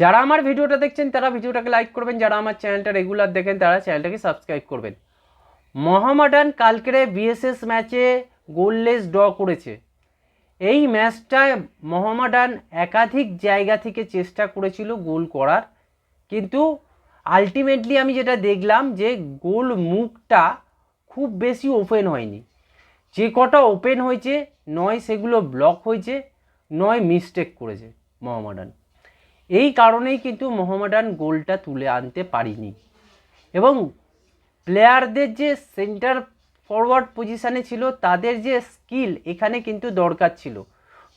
যারা আমার ভিডিওটা দেখছেন, তারা ভিডিওটাকে লাইক করবেন। যারা আমার চ্যানেলটা রেগুলার দেখেন, তারা চ্যানেলটাকে সাবস্ক্রাইব করবেন। মোহামেডান কালকেরে বিএসএস ম্যাচে গোললেস ড্র করেছে। এই ম্যাচটায় মোহামেডান একাধিক জায়গা থেকে চেষ্টা করেছিল গোল করার। কিন্তু আলটিমেটলি আমি যেটা দেখলাম যে গোল মুখটা খুব বেশি ওপেন হয়নি। যে কটা ওপেন হয়েছে, নয় সেগুলো ব্লক হয়েছে, নয় মিস্টেক করেছে মোহামেডান। এই কারণেই কিন্তু মোহামেডান গোলটা তুলে আনতে পারিনি। এবং প্লেয়ারদের যে সেন্টার ফরওয়ার্ড পজিশানে ছিল, তাদের যে স্কিল এখানে কিন্তু দরকার ছিল।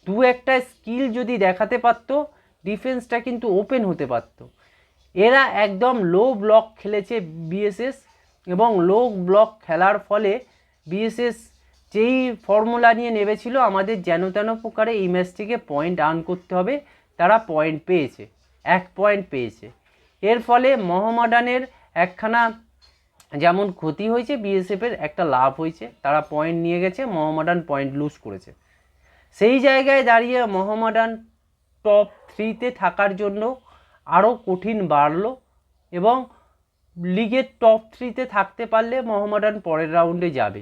দু একটা স্কিল যদি দেখাতে পারতো, ডিফেন্সটা কিন্তু ওপেন হতে পারতো। এরা একদম লো ব্লক খেলেছে বিএসএস এবং লো ব্লক খেলার ফলে বিএসএস যেই ফর্মুলা নিয়ে নেমেছিল, আমাদের যেন তেন প্রকারে এই ম্যাচটিকে পয়েন্ট আর্ন করতে হবে। তারা পয়েন্ট পেয়েছে, এক পয়েন্ট পেয়েছে। এর ফলে মোহামেডানের একখানা যেমন ক্ষতি হয়েছে বিএসএফের একটা লাভ হয়েছে, তারা পয়েন্ট নিয়ে গেছে, মোহামেডান পয়েন্ট লুজ করেছে। সেই জায়গায় দাঁড়িয়ে মোহামেডান টপ থ্রিতে থাকার জন্য আরও কঠিন বাড়লো এবং লিগের টপ থ্রিতে থাকতে পারলে মোহামেডান পরের রাউন্ডে যাবে।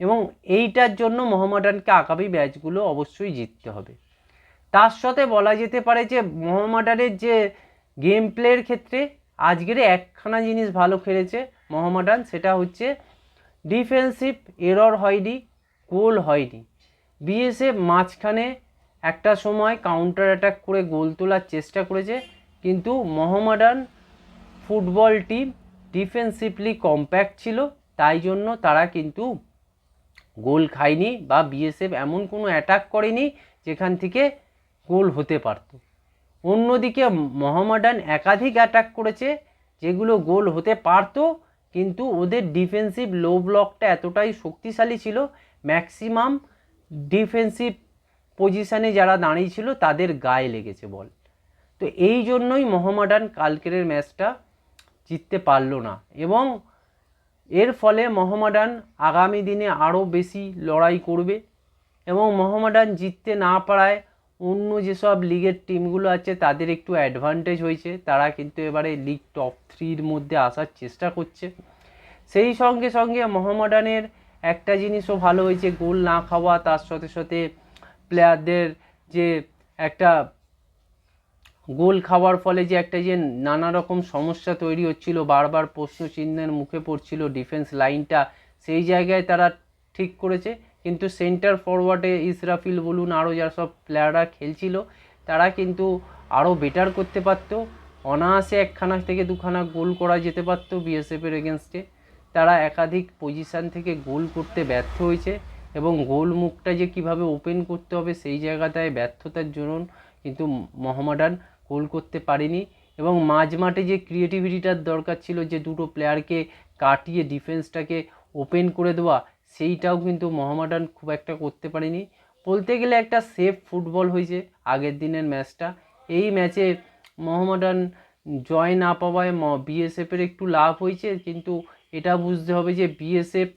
এবং এইটার জন্য মোহামেডানকে আগামী ম্যাচগুলো অবশ্যই জিততে হবে। তার সাথে বলা যেতে পারে যে মোহামেডানের যে গেম প্লের ক্ষেত্রে আজকের একখানা জিনিস ভালো খেলেছে মোহামেডান সেটা হচ্ছে ডিফেন্সিভ এরর হয়নি গোল হয়নি। বিএসএফ মাঝখানে একটা সময় কাউন্টার অ্যাটাক করে গোল তোলার চেষ্টা করেছে, কিন্তু Mohammedan football team defensively compact ছিল, তাই জন্য তারা কিন্তু গোল খায়নি বা বিএসএফ এমন কোনো অ্যাটাক করেনি যেখান থেকে গোল হতে পারত। অন্যদিকে মোহামেডান একাধিক অ্যাটাক করেছে, যেগুলো গোল হতে পারত, কিন্তু ওদের ডিফেন্সিভ লো ব্লকটা এতটাই শক্তিশালী ছিল ম্যাক্সিমাম ডিফেন্সিভ পজিশানে যারা দাঁড়িয়ে ছিল, তাদের গায়ে লেগেছে বল। তো এই জন্যই মোহামেডান কালকের ম্যাচটা জিততে পারল না। এবং এর ফলে মোহামেডান আগামী দিনে আরও বেশি লড়াই করবে। এবং মোহামেডান জিততে না পারায় অন্য যেসব লিগের টিমগুলো আছে, তাদের একটু অ্যাডভান্টেজ হয়েছে। তারা কিন্তু এবারে লিগ টপ থ্রির মধ্যে আসার চেষ্টা করছে। সেই সঙ্গে সঙ্গে মোহামেডানের একটা জিনিসও ভালো হয়েছে, গোল না খাওয়া, তার সাথে সাথে প্লেয়ারদের যে একটা গোল খাওয়ার ফলে যে একটা যে নানা রকম সমস্যা তৈরি হচ্ছিল, বারবার প্রশ্ন চিহ্নের মুখে পড়ছিল ডিফেন্স লাইনটা সেই জায়গায় তারা ঠিক করেছে। কিন্তু সেন্টার ফরওয়ার্ডে ইসরাফিল বলুন আরও যারা সব প্লেয়াররা খেলছিল, তারা কিন্তু আরও বেটার করতে পারতো। অনায়াসে একখানা থেকে দুখানা গোল করা যেতে পারতো বিএসএফের এগেনস্টে তারা একাধিক পজিশান থেকে গোল করতে ব্যর্থ হয়েছে এবং গোল মুখটা যে কীভাবে ওপেন করতে হবে সেই জায়গাটায় ব্যর্থতার জন্য কিন্তু মোহামেডান গোল করতে পারেনি এবং মাঝ মাঠে যে ক্রিয়েটিভিটিটার দরকার ছিল যে দুটো প্লেয়ারকে কাটিয়ে ডিফেন্সটাকে ওপেন করে দেওয়া সেইটাও কিন্তু মোহামেডান খুব একটা করতে পারেনি। বলতে গেলে একটা সেফ ফুটবল হয়েছে আগের দিনের ম্যাচটা। এই ম্যাচে মোহামেডান জয় না পাওয়ায় বিএসএফের একটু লাভ হয়েছে, কিন্তু এটা বুঝতে হবে যে বিএসএফ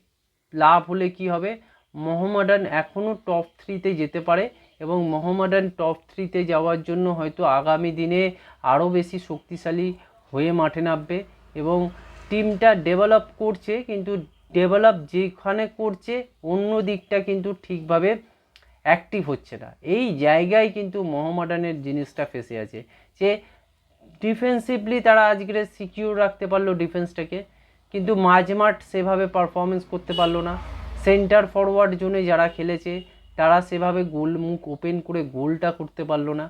লাভ হলে কি হবে? মোহামেডান এখনও টপ থ্রিতে যেতে পারে এবং মোহামেডান টপ থ্রিতে যাওয়ার জন্য হয়তো আগামী দিনে আরও বেশি শক্তিশালী হয়ে মাঠে নামবে এবং টিমটা ডেভেলপ করছে, কিন্তু ডেভেলপ যেখানে করছে, অন্য দিকটা কিন্তু ঠিকভাবে অ্যাক্টিভ হচ্ছে না। এই জায়গায় কিন্তু মোহামেডানের জিনিসটা ফেসে আছে যে ডিফেন্সিভলি তারা আজকে সিকিউর রাখতে পারল ডিফেন্সটাকে কিন্তু মাঝমাঠ সেভাবে পারফরমেন্স করতে পারল না। সেন্টার ফরওয়ার্ড জোনে যারা খেলেছে, তারা সেভাবে গোল মুখ ওপেন করে গোলটা করতে পারল না।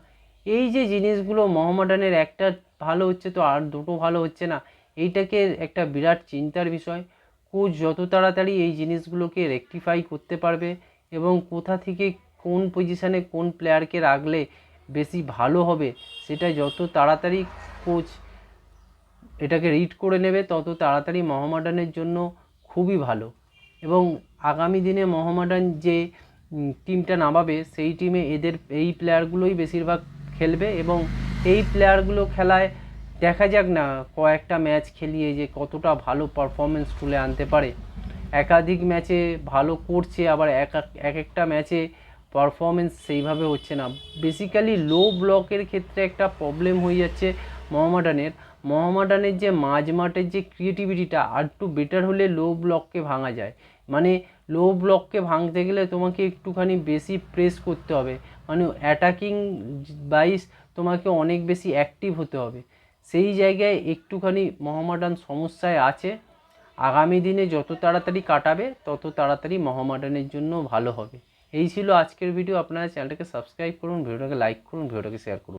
এই যে জিনিসগুলো মোহামেডানের একটা ভালো হচ্ছে তো আর দুটো ভালো হচ্ছে না, এইটাকে একটা বিরাট চিন্তার বিষয়। কোচ যত তাড়াতাড়ি এই জিনিসগুলোকে রেকটিফাই করতে পারবে এবং কোথা থেকে কোন পজিশানে কোন প্লেয়ারকে রাখলে বেশি ভালো হবে, সেটা যত তাড়াতাড়ি কোচ এটাকে রিড করে নেবে, তত তাড়াতাড়ি মোহামেডানের জন্য খুবই ভালো। এবং আগামী দিনে মোহামেডান যে টিমটা নামাবে, সেই টিমে এদের, এই প্লেয়ারগুলোই বেশিরভাগ খেলবে এবং এই প্লেয়ারগুলো খেলায় দেখা যাক না, কয়েকটা ম্যাচ খেলিয়ে যে কতটা ভালো পারফরমেন্স তুলে আনতে পারে। একাধিক ম্যাচে ভালো করছে, আবার এক এক একটা ম্যাচে পারফরমেন্স সেইভাবে হচ্ছে না। বেসিক্যালি লো ব্লকের ক্ষেত্রে একটা প্রবলেম হয়ে যাচ্ছে মোহামেডানের। মোহামেডানের যে মাঝ মাঠের যে ক্রিয়েটিভিটিটা আর একটু বেটার হলে লো ব্লককে ভাঙা যায়। মানে লো ব্লককে ভাঙতে গেলে তোমাকে একটুখানি বেশি প্রেস করতে হবে। মানে অ্যাটাকিং বাইস তোমাকে অনেক বেশি অ্যাক্টিভ হতে হবে। সেই জায়গায় একটুখানি মহামাডান সমস্যায় আছে। আগামী দিনে যত তাড়াতাড়ি কাটাবে, তত তাড়াতাড়ি মহামাডানের জন্য ভালো হবে। এই ছিল আজকের ভিডিও আপনারা চ্যানেলটাকে সাবস্ক্রাইব করুন, ভিডিওটাকে লাইক করুন, ভিডিওটাকে শেয়ার করুন।